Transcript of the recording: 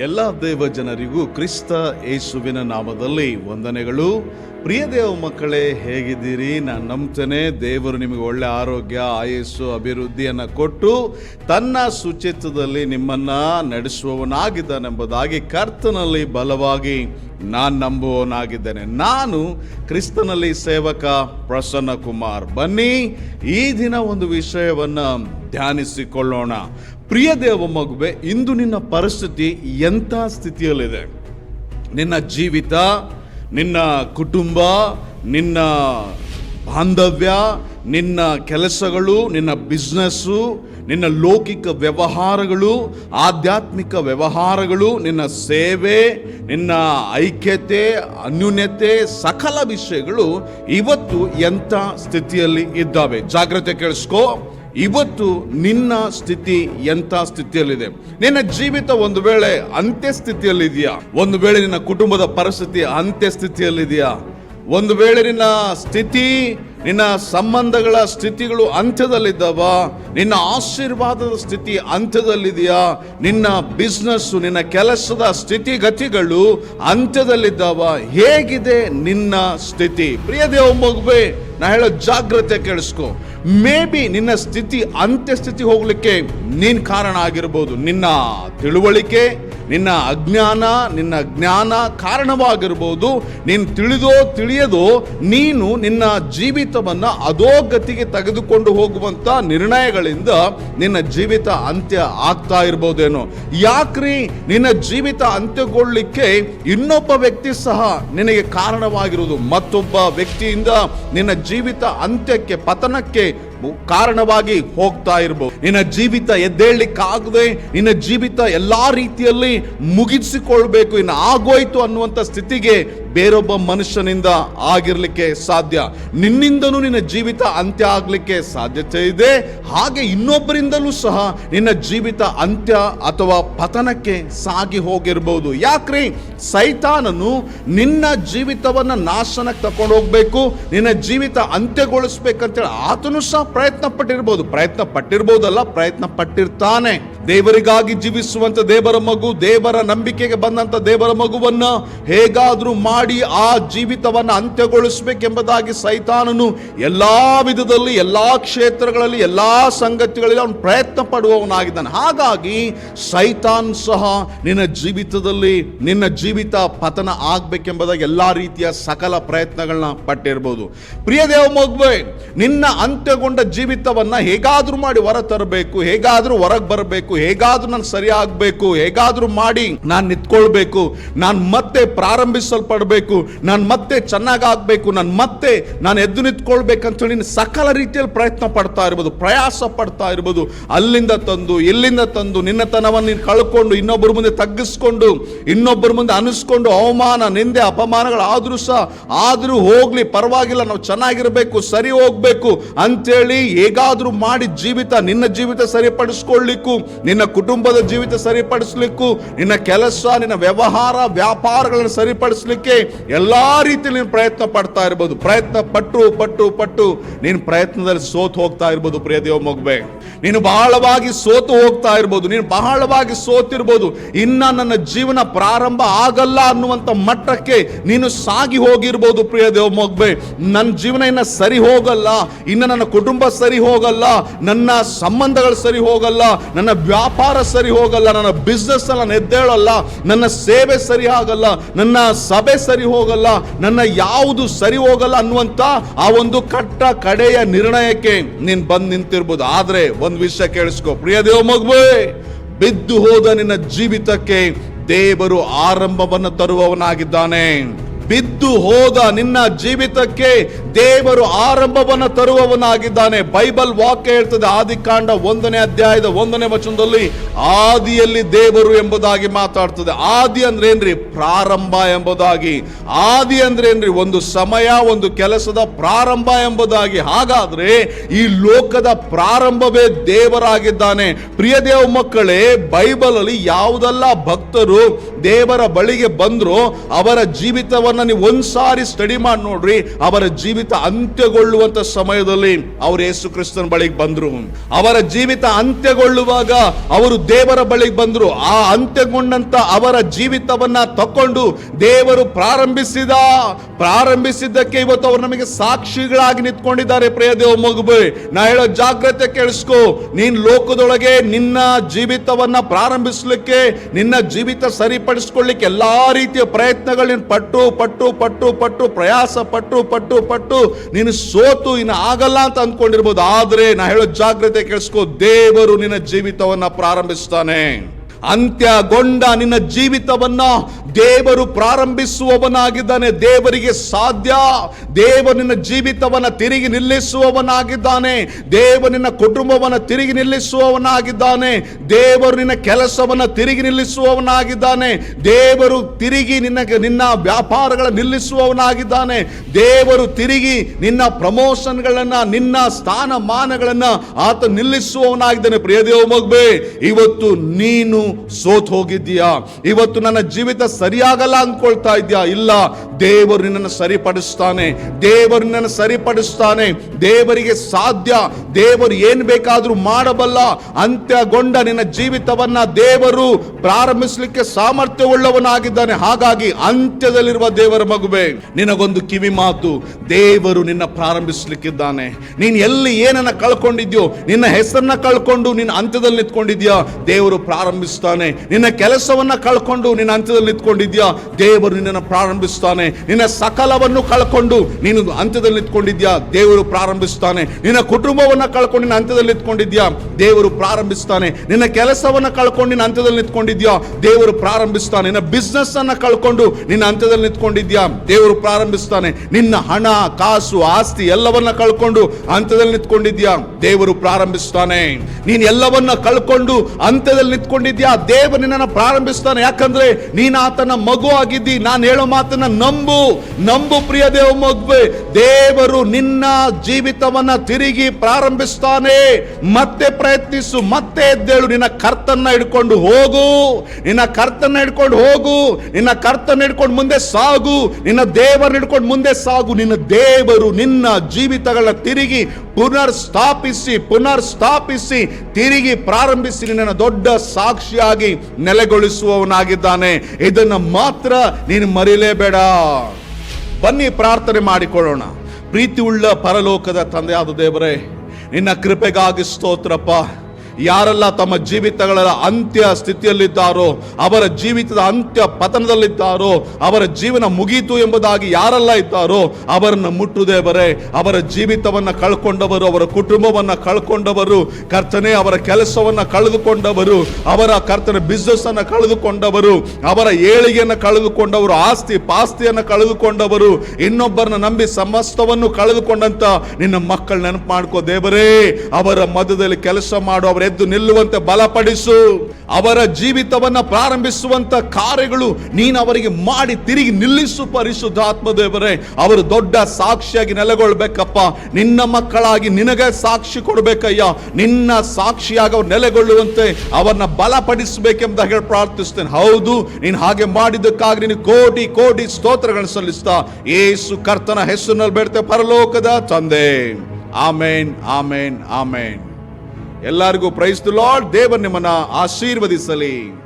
ಎಲ್ಲ ದೇವ ಜನರಿಗೂ ಕ್ರಿಸ್ತ ಯೇಸುವಿನ ನಾಮದಲ್ಲಿ ವಂದನೆಗಳು. ಪ್ರಿಯ ದೇವ ಮಕ್ಕಳೇ, ಹೇಗಿದ್ದೀರಿ? ನಾನು ನಂಬ್ತೇನೆ. ದೇವರು ನಿಮಗೆ ಒಳ್ಳೆ ಆರೋಗ್ಯ, ಆಯಸ್ಸು, ಅಭಿವೃದ್ಧಿಯನ್ನು ಕೊಟ್ಟು ತನ್ನ ಶುಚಿತ್ವದಲ್ಲಿ ನಿಮ್ಮನ್ನು ನಡೆಸುವವನಾಗಿದ್ದಾನೆಂಬುದಾಗಿ ಕರ್ತನಲ್ಲಿ ಬಲವಾಗಿ ನಾನು ನಂಬುವವನಾಗಿದ್ದೇನೆ. ನಾನು ಕ್ರಿಸ್ತನಲ್ಲಿ ಸೇವಕ ಪ್ರಸನ್ನ ಕುಮಾರ್. ಬನ್ನಿ, ಈ ದಿನ ಒಂದು ವಿಷಯವನ್ನು ಧ್ಯಾನಿಸಿಕೊಳ್ಳೋಣ. ಪ್ರಿಯ ದೇವ ಮಗುವೆ, ಇಂದು ನಿನ್ನ ಪರಿಸ್ಥಿತಿ ಎಂಥ ಸ್ಥಿತಿಯಲ್ಲಿದೆ? ನಿನ್ನ ಜೀವಿತ, ನಿನ್ನ ಕುಟುಂಬ, ನಿನ್ನ ಬಾಂಧವ್ಯ, ನಿನ್ನ ಕೆಲಸಗಳು, ನಿನ್ನ ಬಿಸ್ನೆಸ್ಸು, ನಿನ್ನ ಲೌಕಿಕ ವ್ಯವಹಾರಗಳು, ಆಧ್ಯಾತ್ಮಿಕ ವ್ಯವಹಾರಗಳು, ನಿನ್ನ ಸೇವೆ, ನಿನ್ನ ಐಕ್ಯತೆ, ಅನ್ಯೂನ್ಯತೆ, ಸಕಲ ವಿಷಯಗಳು ಇವತ್ತು ಎಂಥ ಸ್ಥಿತಿಯಲ್ಲಿ ಇದ್ದಾವೆ? ಜಾಗ್ರತೆ ಕೇಳಿಸ್ಕೋ. ಇವತ್ತು ನಿನ್ನ ಸ್ಥಿತಿ ಎಂಥ ಸ್ಥಿತಿಯಲ್ಲಿದೆ? ನಿನ್ನ ಜೀವಿತ ಒಂದು ವೇಳೆ ಅಂತ್ಯ ಸ್ಥಿತಿಯಲ್ಲಿದೆಯಾ? ಒಂದು ವೇಳೆ ನಿನ್ನ ಕುಟುಂಬದ ಪರಿಸ್ಥಿತಿ ಅಂತ್ಯ ಸ್ಥಿತಿಯಲ್ಲಿದೆಯಾ? ಒಂದು ವೇಳೆ ನಿನ್ನ ಸ್ಥಿತಿ, ನಿನ್ನ ಸಂಬಂಧಗಳ ಸ್ಥಿತಿಗಳು ಅಂತ್ಯದಲ್ಲಿದ್ದಾವ? ನಿನ್ನ ಆಶೀರ್ವಾದದ ಸ್ಥಿತಿ ಅಂತ್ಯದಲ್ಲಿದೆಯಾ? ನಿನ್ನ ಬಿಸ್ನೆಸ್ ನಿನ್ನ ಕೆಲಸದ ಸ್ಥಿತಿಗತಿಗಳು ಅಂತ್ಯದಲ್ಲಿದ್ದಾವ? ಹೇಗಿದೆ ನಿನ್ನ ಸ್ಥಿತಿ? ಪ್ರಿಯ ದೇವ ಮಗುವೆ, ನಾ ಹೇಳೋ ಜಾಗ್ರತೆ ಕೇಳಿಸ್ಕೊ. ಮೇ ಬಿ ನಿನ್ನ ಸ್ಥಿತಿ ಅಂತ್ಯ ಸ್ಥಿತಿ ಹೋಗ್ಲಿಕ್ಕೆ ನೀನ್ ಕಾರಣ ಆಗಿರ್ಬೋದು. ನಿನ್ನ ತಿಳುವಳಿಕೆ ನಿನ್ನ ಅಜ್ಞಾನ, ನಿನ್ನ ಜ್ಞಾನ ಕಾರಣವಾಗಿರ್ಬೋದು. ನೀನು ತಿಳಿದೋ ತಿಳಿಯದೋ ನೀನು ನಿನ್ನ ಜೀವಿತವನ್ನು ಅದೋ ಗತಿಗೆ ತೆಗೆದುಕೊಂಡು ಹೋಗುವಂಥ ನಿರ್ಣಯಗಳಿಂದ ನಿನ್ನ ಜೀವಿತ ಅಂತ್ಯ ಆಗ್ತಾ ಇರ್ಬೋದೇನೋ. ಯಾಕ್ರಿ? ನಿನ್ನ ಜೀವಿತ ಅಂತ್ಯಗೊಳ್ಳಿಕ್ಕೆ ಇನ್ನೊಬ್ಬ ವ್ಯಕ್ತಿ ಸಹ ನಿನಗೆ ಕಾರಣವಾಗಿರುವುದು ಮತ್ತೊಬ್ಬ ವ್ಯಕ್ತಿಯಿಂದ ನಿನ್ನ ಜೀವಿತ ಅಂತ್ಯಕ್ಕೆ, ಪತನಕ್ಕೆ ಕಾರಣವಾಗಿ ಹೋಗ್ತಾ ಇರಬಹುದು ನಿನ್ನ ಜೀವಿತ ಎದ್ದೇಳಲಿಕ್ಕಾಗದೆ ನಿನ್ನ ಜೀವಿತ ಎಲ್ಲಾ ರೀತಿಯಲ್ಲಿ ಮುಗಿಸಿಕೊಳ್ಬೇಕು. ಇನ್ನು ಆಗೋಯ್ತು ಅನ್ನುವಂಥ ಸ್ಥಿತಿಗೆ ಬೇರೊಬ್ಬ ಮನುಷ್ಯನಿಂದ ಆಗಿರ್ಲಿಕ್ಕೆ ಸಾಧ್ಯ. ನಿನ್ನಿಂದನೂ ನಿನ್ನ ಜೀವಿತ ಅಂತ್ಯ ಆಗಲಿಕ್ಕೆ ಸಾಧ್ಯತೆ ಇದೆ. ಹಾಗೆ ಇನ್ನೊಬ್ಬರಿಂದಲೂ ಸಹ ನಿನ್ನ ಜೀವಿತ ಅಂತ್ಯ ಅಥವಾ ಪತನಕ್ಕೆ ಸಾಗಿ ಹೋಗಿರ್ಬೋದು. ಯಾಕ್ರಿ? ಸೈತಾನನು ನಿನ್ನ ಜೀವಿತವನ್ನ ನಾಶನಕ್ಕೆ ತಕೊಂಡು ಹೋಗ್ಬೇಕು. ನಿನ್ನ ಜೀವಿತ ಅಂತ್ಯಗೊಳಿಸ್ಬೇಕಂತೇಳಿ ಆತನು ಸಹ ಪ್ರಯತ್ನ ಪಟ್ಟಿರ್ಬೋದು ಪ್ರಯತ್ನ ಪಟ್ಟಿರ್ಬೋದಲ್ಲ ಪ್ರಯತ್ನ ಪಟ್ಟಿರ್ತಾನೆ ದೇವರಿಗಾಗಿ ಜೀವಿಸುವಂತ ದೇವರ ಮಗು, ದೇವರ ನಂಬಿಕೆಗೆ ಬಂದಂತ ದೇವರ ಮಗುವನ್ನ ಹೇಗಾದ್ರೂ ಮಾಡಿ ಆ ಜೀವಿತವನ್ನ ಅಂತ್ಯಗೊಳಿಸಬೇಕೆಂಬುದಾಗಿ ಸೈತಾನನು ಎಲ್ಲಾ ವಿಧದಲ್ಲಿ, ಎಲ್ಲಾ ಕ್ಷೇತ್ರಗಳಲ್ಲಿ, ಎಲ್ಲಾ ಸಂಗತಿಗಳಲ್ಲಿ ಅವನು ಪ್ರಯತ್ನ ಪಡುವವನಾಗಿದ್ದಾನೆ. ಹಾಗಾಗಿ ಸೈತಾನ್ ಸಹ ನಿನ್ನ ಜೀವಿತದಲ್ಲಿ, ನಿನ್ನ ಜೀವಿತ ಪತನ ಆಗ್ಬೇಕೆಂಬುದಾಗಿ ಎಲ್ಲಾ ರೀತಿಯ ಸಕಲ ಪ್ರಯತ್ನಗಳನ್ನ ಪಟ್ಟಿರ್ಬೋದು. ಪ್ರಿಯ ದೇವ ಮಗುವೆ, ನಿನ್ನ ಅಂತ್ಯಗೊಂಡ ಜೀವಿತವನ್ನ ಹೇಗಾದ್ರೂ ಮಾಡಿ ಹೊರ ತರಬೇಕು ಹೇಗಾದ್ರೂ ಹೊರಗೆ ಬರಬೇಕು ಹೇಗಾದ್ರೂ ನಾನು ಸರಿ ಹೇಗಾದ್ರೂ ಮಾಡಿ ನಾನು ನಿಂತ್ಕೊಳ್ಬೇಕು, ನಾನು ಮತ್ತೆ ಪ್ರಾರಂಭಿಸಲ್ಪಡಬೇಕು, ನಾನು ಮತ್ತೆ ಚೆನ್ನಾಗಾಗಬೇಕು, ನಾನು ಮತ್ತೆ ನಾನು ಎದ್ದು ನಿಂತ್ಕೊಳ್ಬೇಕಂತ ಹೇಳಿ ನೀನು ಸಕಲ ರೀತಿಯಲ್ಲಿ ಪ್ರಯತ್ನ ಪಡ್ತಾ ಇರ್ಬೋದು, ಪ್ರಯಾಸ ಪಡ್ತಾ ಇರ್ಬೋದು. ಅಲ್ಲಿಂದ ತಂದು, ಇಲ್ಲಿಂದ ತಂದು, ನಿನ್ನತನವನ್ನು ನೀನು ಕಳ್ಕೊಂಡು, ಇನ್ನೊಬ್ಬರ ಮುಂದೆ ತಗ್ಗಿಸ್ಕೊಂಡು, ಇನ್ನೊಬ್ಬರ ಮುಂದೆ ಅನಿಸ್ಕೊಂಡು, ಅವಮಾನ, ನಿಂದೆ ಅಪಮಾನಗಳಾದ್ರೂ ಸಹ, ಆದರೂ ಹೋಗ್ಲಿ, ಪರವಾಗಿಲ್ಲ, ನಾವು ಚೆನ್ನಾಗಿರಬೇಕು, ಸರಿ ಹೋಗ್ಬೇಕು, ಅಂತೇಳಿ ಹೇಗಾದ್ರೂ ಮಾಡಿ ಜೀವಿತ, ನಿನ್ನ ಜೀವಿತ ಸರಿಪಡಿಸ್ಕೊಳ್ಳಿಕ್ಕೂ ನಿನ್ನ ಕುಟುಂಬದ ಜೀವಿತ ಸರಿಪಡಿಸ್ಲಿಕ್ಕೂ, ನಿನ್ನ ಕೆಲಸ, ನಿನ್ನ ವ್ಯವಹಾರ, ವ್ಯಾಪಾರಗಳನ್ನು ಸರಿಪಡಿಸ್ಲಿಕ್ಕೆ ಎಲ್ಲಾ ರೀತಿಯಲ್ಲಿ ನೀನು ಪ್ರಯತ್ನ ಪಡ್ತಾ ಇರ್ಬೋದು. ಪ್ರಯತ್ನ ಪಟ್ಟು ಪಟ್ಟು ಪಟ್ಟು. ನೀನು ಪ್ರಯತ್ನದಲ್ಲಿ ಸೋತು ಹೋಗ್ತಾ ಇರ್ಬೋದು ಪ್ರಿಯ ದೇವ ಮಗುವೆ. ನೀನು ಬಹಳವಾಗಿ ಸೋತು ಹೋಗ್ತಾ ಇರ್ಬೋದು. ನೀನು ಬಹಳವಾಗಿ ಸೋತಿರ್ಬೋದು. ಇನ್ನ ನನ್ನ ಜೀವನ ಪ್ರಾರಂಭ ಆಗಲ್ಲ ಅನ್ನುವಂಥ ಮಟ್ಟಕ್ಕೆ ನೀನು ಸಾಗಿ ಹೋಗಿರ್ಬೋದು ಪ್ರಿಯ ದೇವ ಮಗುವೆ. ನನ್ನ ಜೀವನ ಇನ್ನ ಸರಿ ಹೋಗಲ್ಲ. ಇನ್ನ ನನ್ನ ಕುಟುಂಬ ಸರಿ ಹೋಗಲ್ಲ. ನನ್ನ ಸಂಬಂಧಗಳು ಸರಿ ಹೋಗಲ್ಲ. ನನ್ನ ವ್ಯಾಪಾರ ಸರಿ ಹೋಗಲ್ಲ, ನನ್ನ ಬಿಸ್ನೆಸ್ ನಾನು ಎದ್ದೇಳಲ್ಲ ನನ್ನ ಸೇವೆ ಸರಿ ಆಗಲ್ಲ, ನನ್ನ ಸಭೆ ಸರಿ ಹೋಗಲ್ಲ, ನನ್ನ ಯಾವುದು ಸರಿ ಹೋಗಲ್ಲ ಅನ್ನುವಂತ ಆ ಒಂದು ಕಟ್ಟ ಕಡೆಯ ನಿರ್ಣಯಕ್ಕೆ ನೀನ್ ಬಂದ್ ನಿಂತಿರ್ಬೋದು. ಆದ್ರೆ ಒಂದ್ ವಿಷಯ ಕೇಳಿಸ್ಕೊ. ಪ್ರಿಯ ದೇವ ಮಗುವೆ, ಬಿದ್ದು ಹೋದ ನಿನ್ನ ಜೀವಿತಕ್ಕೆ ದೇವರು ಆರಂಭವನ್ನು ತರುವವನಾಗಿದ್ದಾನೆ. ಬಿದ್ದು ಹೋದ ನಿನ್ನ ಜೀವಿತಕ್ಕೆ ದೇವರು ಆರಂಭವನ್ನು ತರುವವನಾಗಿದ್ದಾನೆ. ಬೈಬಲ್ ವಾಕ್ಯ ಹೇಳ್ತದೆ, ಆದಿಕಾಂಡ ಒಂದನೇ ಅಧ್ಯಾಯದ ಒಂದನೇ ವಚನದಲ್ಲಿ ಆದಿಯಲ್ಲಿ ದೇವರು ಎಂಬುದಾಗಿ ಮಾತಾಡ್ತದೆ. ಆದಿ ಅಂದ್ರೆ ಏನ್ರಿ? ಪ್ರಾರಂಭ ಎಂಬುದಾಗಿ. ಆದಿ ಅಂದ್ರೆ ಏನ್ರಿ? ಒಂದು ಸಮಯ, ಒಂದು ಕೆಲಸದ ಪ್ರಾರಂಭ ಎಂಬುದಾಗಿ. ಹಾಗಾದ್ರೆ ಈ ಲೋಕದ ಪ್ರಾರಂಭವೇ ದೇವರಾಗಿದ್ದಾನೆ. ಪ್ರಿಯ ದೇವ ಮಕ್ಕಳೇ ಬೈಬಲ್ ಅಲ್ಲಿ ಯಾವುದೆಲ್ಲ ಭಕ್ತರು ದೇವರ ಬಳಿಗೆ ಬಂದ್ರು ಅವರ ಜೀವಿತವನ್ನ ನೀವು ಒಂದ್ಸಾರಿ ಸ್ಟಡಿ ಮಾಡಿ ನೋಡ್ರಿ. ಅವರ ಜೀವಿತ ಅಂತ್ಯಗೊಳ್ಳುವಂತ ಸಮಯದಲ್ಲಿ ಅವರು ಯೇಸು ಕ್ರಿಸ್ತನ ಬಳಿಗೆ ಬಂದ್ರು. ಅವರ ಜೀವಿತ ಅಂತ್ಯಗೊಳ್ಳುವಾಗ ಅವರು ದೇವರ ಬಳಿಗೆ ಬಂದ್ರು. ಆ ಅಂತ್ಯಗೊಂಡಂತ ಅವರ ಜೀವಿತವನ್ನ ತಕೊಂಡು ದೇವರು ಪ್ರಾರಂಭಿಸಿದ, ಪ್ರಾರಂಭಿಸಿದ್ದಕ್ಕೆ ಇವತ್ತು ಅವರು ನಮಗೆ ಸಾಕ್ಷಿಗಳಾಗಿ ನಿಂತ್ಕೊಂಡಿದ್ದಾರೆ. ಪ್ರಿಯ ದೇವ ಮಗುಬೆ ನಾ ಹೇಳೋ ಜಾಗ್ರತೆ ಕೇಳಿಸ್ಕೊ. ನೀನ್ ಲೋಕದೊಳಗೆ ನಿನ್ನ ಜೀವಿತವನ್ನ ಪ್ರಾರಂಭಿಸ್ಲಿಕ್ಕೆ, ನಿನ್ನ ಜೀವಿತ ಸರಿಪಡಿಸ್ಕೊಳ್ಳಿಕ್ಕೆ ಎಲ್ಲಾ ರೀತಿಯ ಪ್ರಯತ್ನಗಳು ಪಟ್ಟು ಪಟ್ಟು ಪಟ್ಟು ಪಟ್ಟು, ಪ್ರಯಾಸ ಪಟ್ಟು ಪಟ್ಟು ಪಟ್ಟು ನೀನು ಸೋತು, ಇನ್ನು ಆಗಲ್ಲ ಅಂತ ಅಂದ್ಕೊಂಡಿರ್ಬೋದು. ಆದ್ರೆ ನಾ ಹೇಳೋ ಜಾಗ್ರತೆ ಕೇಳಿಸ್ಕೊ, ದೇವರು ನಿನ್ನ ಜೀವಿತವನ್ನ ಪ್ರಾರಂಭಿಸ್ತಾನೆ. ಅಂತ್ಯಗೊಂಡ ನಿನ್ನ ಜೀವಿತವನ್ನ ದೇವರು ಪ್ರಾರಂಭಿಸುವವನಾಗಿದ್ದಾನೆ, ದೇವರಿಗೆ ಸಾಧ್ಯ. ದೇವ ನಿನ್ನ ಜೀವಿತವನ್ನ ತಿರುಗಿ ನಿಲ್ಲಿಸುವವನಾಗಿದ್ದಾನೆ ದೇವ ನಿನ್ನ ಕುಟುಂಬವನ್ನ ತಿರುಗಿ ನಿಲ್ಲಿಸುವವನಾಗಿದ್ದಾನೆ, ದೇವರು ನಿನ್ನ ಕೆಲಸವನ್ನ ತಿರುಗಿ ನಿಲ್ಲಿಸುವವನಾಗಿದ್ದಾನೆ, ದೇವರು ತಿರುಗಿ ನಿನ್ನ ನಿನ್ನ ವ್ಯಾಪಾರಗಳ ನಿಲ್ಲಿಸುವವನಾಗಿದ್ದಾನೆ, ದೇವರು ತಿರುಗಿ ನಿನ್ನ ಪ್ರಮೋಷನ್ಗಳನ್ನ, ನಿನ್ನ ಸ್ಥಾನಮಾನಗಳನ್ನ ಆತ ನಿಲ್ಲಿಸುವವನಾಗಿದ್ದಾನೆ. ಪ್ರಿಯ ದೇವ ಮಗ್ಬೆ, ಇವತ್ತು ನೀನು ಸೋತ್ ಹೋಗಿದ್ದೀಯಾ? ಇವತ್ತು ನನ್ನ ಜೀವಿತ ಸರಿಯಾಗಲ್ಲ ಅಂದ್ಕೊಳ್ತಾ ಇದೆಯಾ ಇಲ್ಲ. ದೇವರು ನಿನ್ನನ್ನು ಸರಿಪಡಿಸ್ತಾನೆ. ದೇವರು ನಿನ್ನನ್ನು ಸರಿಪಡಿಸ್ತಾನೆ. ದೇವರಿಗೆ ಸಾಧ್ಯ. ದೇವರು ಏನು ಬೇಕಾದರೂ ಮಾಡಬಲ್ಲ. ಅಂತ್ಯಗೊಂಡ ನಿನ್ನ ಜೀವಿತವನ್ನ ದೇವರು ಪ್ರಾರಂಭಿಸಲಿಕ್ಕೆ ಸಾಮರ್ಥ್ಯವುಳ್ಳವನಾಗಿದ್ದಾನೆ. ಹಾಗಾಗಿ ಅಂತ್ಯದಲ್ಲಿರುವ ದೇವರ ಮಗುವೆ, ನಿನಗೊಂದು ಕಿವಿ ಮಾತು. ದೇವರು ನಿನ್ನ ಪ್ರಾರಂಭಿಸಲಿಕ್ಕಿದ್ದಾನೆ. ನೀನು ಎಲ್ಲಿ ಏನನ್ನ ಕಳ್ಕೊಂಡಿದ್ಯೋ, ನಿನ್ನ ಹೆಸರನ್ನ ಕಳ್ಕೊಂಡು ನಿನ್ನ ಅಂತ್ಯದಲ್ಲಿ ನಿಂತ್ಕೊಂಡಿದ್ಯಾ? ದೇವರು ಪ್ರಾರಂಭಿಸ್ತಾನೆ. ನಿನ್ನ ಕೆಲಸವನ್ನ ಕಳ್ಕೊಂಡು ನಿನ್ನ ಅಂತ್ಯದಲ್ಲಿ ನಿಂತ್ಕೊಂಡಿದ್ಯಾ? ದೇವರು ನಿನ್ನನ್ನು ಪ್ರಾರಂಭಿಸ್ತಾನೆ. ನಿನ್ನ ಸಕಲವನ್ನು ಕಳ್ಕೊಂಡು ನೀನು ಅಂತ್ಯದಲ್ಲಿ ನಿಂತ್ಕೊಂಡಿದ್ಯಾ? ದೇವರು ಪ್ರಾರಂಭಿಸ್ತಾನೆ. ನಿನ್ನ ಕುಟುಂಬವನ್ನ ಕಳ್ಕೊಂಡು ನಿನ್ನ ಅಂತ್ಯದಲ್ಲಿ ನಿಂತ್ಕೊಂಡಿದ್ಯಾ? ದೇವರು ಪ್ರಾರಂಭಿಸ್ತಾನೆ. ನಿನ್ನ ಕೆಲಸವನ್ನ ಕಳ್ಕೊಂಡು ನಿನ್ನ ಅಂತ್ಯದಲ್ಲಿ ನಿಂತ್ಕೊಂಡಿದ್ಯಾ? ದೇವರು ಪ್ರಾರಂಭಿಸ್ತಾನೆ. ನಿನ್ನ ಬಿಸ್ನೆಸ್ ಅನ್ನ ಕಳ್ಕೊಂಡು ನಿನ್ನ ಅಂತ್ಯದಲ್ಲಿ ನಿಂತ್ಕೊಂಡಿದ್ಯಾ? ದೇವರು ಪ್ರಾರಂಭಿಸ್ತಾನೆ. ನಿನ್ನ ಹಣ, ಕಾಸು, ಆಸ್ತಿ ಎಲ್ಲವನ್ನ ಕಳ್ಕೊಂಡು ಅಂತ್ಯದಲ್ಲಿ ನಿಂತ್ಕೊಂಡಿದ್ಯಾ? ದೇವರು ಪ್ರಾರಂಭಿಸ್ತಾನೆ. ನೀನ್ ಎಲ್ಲವನ್ನ ಕಳ್ಕೊಂಡು ಅಂತ್ಯದಲ್ಲಿ ನಿಂತ್ಕೊಂಡಿದ್ಯಾ? ದೇವರು ನಿನ್ನನ್ನು ಪ್ರಾರಂಭಿಸ್ತಾನೆ. ಯಾಕಂದ್ರೆ ನೀನ್ ಆತನ ಮಗು ಆಗಿದ್ದಿ. ನಾನು ಹೇಳೋ ಮಾತನ್ನ ನಂಬು ನಂಬು ಪ್ರಿಯ ದೇವ ಮಗುವೆ, ದೇವರು ನಿನ್ನ ಜೀವಿತವನ್ನ ತಿರುಗಿ ಪ್ರಾರಂಭಿಸ್ತಾನೆ. ಮತ್ತೆ ಪ್ರಯತ್ನಿಸು, ಮತ್ತೆ ಎದ್ದೇಳು, ನಿನ್ನ ಕರ್ತನ್ನ ಹಿಡ್ಕೊಂಡು ಹೋಗು. ನಿನ್ನ ಕರ್ತನ್ನ ಹಿಡ್ಕೊಂಡು ಹೋಗು. ನಿನ್ನ ಕರ್ತನ್ನ ಹಿಡ್ಕೊಂಡು ಮುಂದೆ ಸಾಗು. ನಿನ್ನ ದೇವರನ್ನ ಹಿಡ್ಕೊಂಡು ಮುಂದೆ ಸಾಗು. ನಿನ್ನ ದೇವರು ನಿನ್ನ ಜೀವಿತಗಳ ತಿರುಗಿ ಪುನರ್ ಸ್ಥಾಪಿಸಿ ಪುನರ್ ಸ್ಥಾಪಿಸಿ ತಿರುಗಿ ಪ್ರಾರಂಭಿಸಿ ನಿನ್ನ ದೊಡ್ಡ ಸಾಕ್ಷಿಯಾಗಿ ನೆಲೆಗೊಳಿಸುವವನಾಗಿದ್ದಾನೆ. ಇದನ್ನ ಮಾತ್ರ ನೀನು ಮರಿಲೇಬೇಡ. ಬನ್ನಿ ಪ್ರಾರ್ಥನೆ ಮಾಡಿಕೊಳ್ಳೋಣ. ಪ್ರೀತಿ ಉಳ್ಳ ಪರಲೋಕದ ತಂದೆಯಾದ ದೇವರೇ ನಿನ್ನ ಕೃಪೆಗಾಗಿ ಸ್ತೋತ್ರಪ್ಪ. ಯಾರೆಲ್ಲ ತಮ್ಮ ಜೀವಿತಗಳ ಅಂತ್ಯ ಸ್ಥಿತಿಯಲ್ಲಿದ್ದಾರೋ, ಅವರ ಜೀವಿತದ ಅಂತ್ಯ ಪತನದಲ್ಲಿದ್ದಾರೋ, ಅವರ ಜೀವನ ಮುಗೀತು ಎಂಬುದಾಗಿ ಯಾರೆಲ್ಲ ಇದ್ದಾರೋ, ಅವರನ್ನು ಮುಟ್ಟುದೇವರೇ ಅವರ ಜೀವಿತವನ್ನ ಕಳ್ಕೊಂಡವರು, ಅವರ ಕುಟುಂಬವನ್ನ ಕಳ್ಕೊಂಡವರು, ಕರ್ತನೆ ಅವರ ಕೆಲಸವನ್ನ ಕಳೆದುಕೊಂಡವರು, ಅವರ ಕರ್ತನ ಬಿಸ್ನೆಸ್ ಅನ್ನು ಕಳೆದುಕೊಂಡವರು, ಅವರ ಏಳಿಗೆಯನ್ನು ಕಳೆದುಕೊಂಡವರು, ಆಸ್ತಿ ಪಾಸ್ತಿಯನ್ನು ಕಳೆದುಕೊಂಡವರು, ಇನ್ನೊಬ್ಬರನ್ನ ನಂಬಿ ಸಮಸ್ತವನ್ನು ಕಳೆದುಕೊಂಡಂತ ನಿನ್ನ ಮಕ್ಕಳು ನೆನಪು ಮಾಡ್ಕೋ ದೇವರೇ. ಅವರ ಮಧ್ಯದಲ್ಲಿ ಕೆಲಸ ಮಾಡೋ ಎದ್ದು ನಿಲ್ಲುವಂತೆ ಬಲಪಡಿಸು. ಅವರ ಜೀವಿತವನ್ನ ಪ್ರಾರಂಭಿಸುವಂತ ಕಾರ್ಯಗಳು ನೀನು ಅವರಿಗೆ ಮಾಡಿ ತಿರುಗಿ ನಿಲ್ಲಿಸು ಪರಿಶುದ್ಧಾತ್ಮ ದೇವರೇ. ಅವರು ದೊಡ್ಡ ಸಾಕ್ಷಿಯಾಗಿ ನೆಲೆಗೊಳ್ಬೇಕಪ್ಪ. ನಿನ್ನ ಮಕ್ಕಳಾಗಿ ನಿನಗೆ ಸಾಕ್ಷಿ ಕೊಡಬೇಕಯ್ಯ. ನಿನ್ನ ಸಾಕ್ಷಿಯಾಗಿ ಅವ್ರು ನೆಲೆಗೊಳ್ಳುವಂತೆ ಅವರನ್ನ ಬಲಪಡಿಸಬೇಕೆಂಬ ಹೇಳಿ ಪ್ರಾರ್ಥಿಸ್ತೇನೆ. ಹೌದು, ನೀನು ಹಾಗೆ ಮಾಡಿದ್ದಕ್ಕಾಗಿ ನೀನು ಕೋಟಿ ಕೋಟಿ ಸ್ತೋತ್ರಗಳನ್ನು ಸಲ್ಲಿಸ್ತಾ. ಏಸು ಕರ್ತನ ಹೆಸರಿನಲ್ಲಿ ಬೇಡ್ತೆ ಪರಲೋಕದ ತಂದೆ. ಆಮೇನ್ ಆಮೇನ್ ಆಮೇನ್. ಎಲ್ಲರಿಗೂ ಪ್ರೈಸ್ ಲಾರ್ಡ್ ದೇವರ್ ನಿಮ್ಮನ್ನ ಆಶೀರ್ವದಿಸಲಿ.